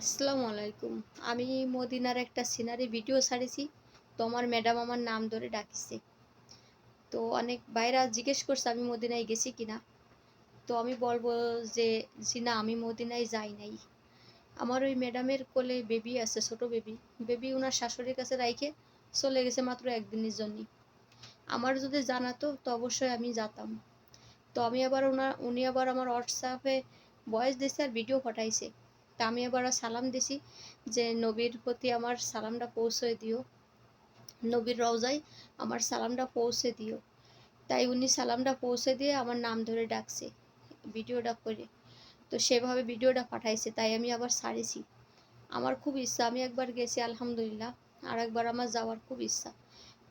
আসসালামু আলাইকুম। আমি মদিনার একটা সিনারি ভিডিও ছাড়েছি। তো আমার ম্যাডাম আমার নাম ধরে ডাকিছে। তো অনেক বাইরা জিজ্ঞেস করছে আমি মদিনায় গেছি কিনা। তো আমি বলব যে, জি না, আমি মদিনায় যাই নাই। আমার ওই ম্যাডামের কোলে বেবি আছে, ছোট বেবি বেবি ওনার শাশুড়ির কাছে রাইখে চলে গেছে মাত্র একদিনের জন্যই আমার যদি জানাতো, তো অবশ্যই আমি যেতাম। তো আমি আবার ওনার উনি আবার আমার হোয়াটসঅ্যাপে ভয়েস দিয়েছে আর ভিডিও পাঠাইছে। তা আমি আবার সালাম দিছি যে, নবীর প্রতি আমার সালামটা পৌঁছে দিও। নবীর রওজায় আমার সালামটা পৌঁছে দিও। তাই উনি সালামটা পৌঁছে দিয়ে আমার নাম ধরে ডাকছে ভিডিওটা করে। তো সেভাবে ভিডিওটা পাঠাইছে, তাই আমি আবার সারিছি আমার খুব ইচ্ছা, আমি একবার গেছি, আলহামদুলিল্লাহ আর একবার আমার যাওয়ার খুব ইচ্ছা।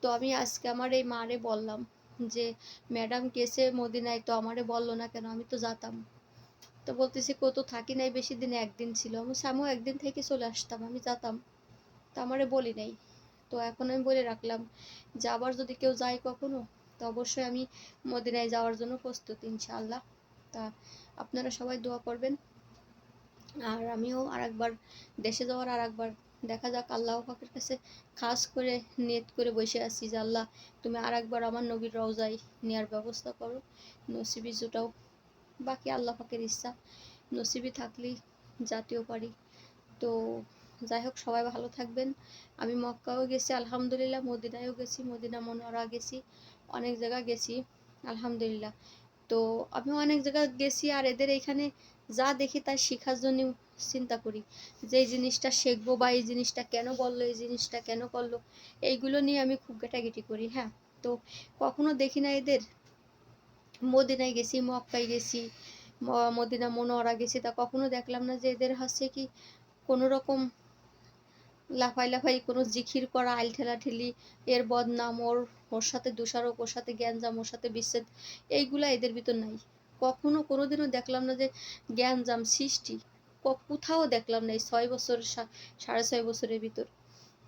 তো আমি আজকে আমার এই মারে বললাম যে, ম্যাডাম গেছে মদিনায়, তো আমারে বলল না কেন? আমি তো যেতাম। তো বলতেছি কত থাকি নাই, বেশি দিন একদিন ছিল। আমি সামু একদিন থেকে চলে আসতাম, আমি যেতাম। তা আমারে বলি নাই। তো এখন আমি বলে রাখলাম যে আবার যদি কেউ যায় কখনো, তো অবশ্যই আমি মদিনায় যাওয়ার জন্য প্রস্তুত, ইনশাআল্লাহ। তা আপনারা সবাই দোয়া করবেন। আর আমিও আর একবার দেশে যাওয়ার আর একবার দেখা যাক আল্লাহ পাকের কাছে খাস করে, নিয়ত করে বসে আছি যে, আল্লাহ, তুমি আর একবার আমার নবীর রওজায় নেওয়ার ব্যবস্থা করো, নসিবি জুটাও। বাকি আল্লাহ পাকের ইচ্ছা নসিবি থাকলেই জাতীয় পারি। তো যাই হোক, সবাই ভালো থাকবেন। আমি মক্কাও গেছি, আলহামদুলিল্লাহ। মদিনায়ও গেছি, মদিনা মনোয়ারা গেছি, অনেক জায়গা গেছি, আলহামদুলিল্লাহ। তো আমি অনেক জায়গা গেছি আর এদের এখানে যা দেখি তাই শেখার জন্য চিন্তা করি। যে এই জিনিসটা শিখব বা এই জিনিসটা কেন বলল, এই জিনিসটা কেন করল, এইগুলো নিয়ে আমি খুব ঘেটাঘেটি করি হ্যাঁ? তো কখনো দেখি না এদের। মদিনায় গেছি, মক্কায় গেছি মদিনা মনোয়ারা গেছি, তা কখনো দেখলাম না যে এদের হচ্ছে কি কোনো রকম লাফাই লাফাই কোনো জিখির করা, আইল ঠেলা ঠেলি, এর বদনাম, ওর ওর সাথে দোষারোপ, ওর সাথে জ্ঞানজাম ওর সাথে বিচ্ছেদ, এইগুলা এদের ভিতর নাই। কখনো কোনোদিনও দেখলাম না যে জ্ঞানজাম সৃষ্টি কোথাও দেখলাম না এই ছয় বছর সাড়ে ছয় বছরের ভিতর।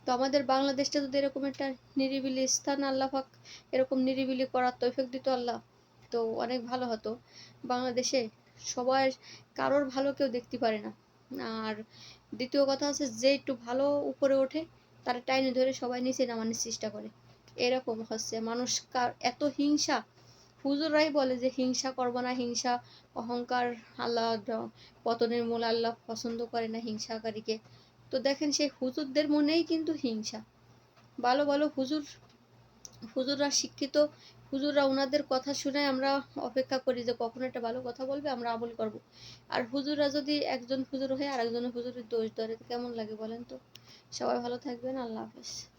তো আমাদের বাংলাদেশটা যদি এরকম একটা নিরিবিলি স্থান, আল্লাহ পাক এরকম নিরিবিলি করার তৌফিক দিত আল্লাহ তো অনেক ভালো হতো। বাংলাদেশে সবার কারোর ভালো কেউ দেখতে পারে না। আর দ্বিতীয় কথা হচ্ছে যে একটু ভালো উপরে ওঠে, তার টাইনে ধরে সবাই নিচে নামানোর চেষ্টা করে। এরকম হচ্ছে। মানুষ কার এত হিংসা। হুজুরাই বলে যে হিংসা করব না, হিংসা, অহংকার, আল্লাহ পতনের মূল আল্লাহ পছন্দ করে না হিংসাকারীকে। তো দেখেন সেই হুজুরদের মনেই কিন্তু হিংসা। ভালো ভালো হুজুর হুজুররা শিক্ষিত হুজুররা ওনাদের কথা শুনে আমরা অপেক্ষা করি যে কখন একটা ভালো কথা বলবে, আমরা আমল করব। আর হুজুররা যদি একজন হুজুর হয়ে আর একজন হুজুরের দোষ ধরে, কেমন লাগে বলেন তো? সবাই ভালো থাকবেন, আল্লাহ হাফেজ।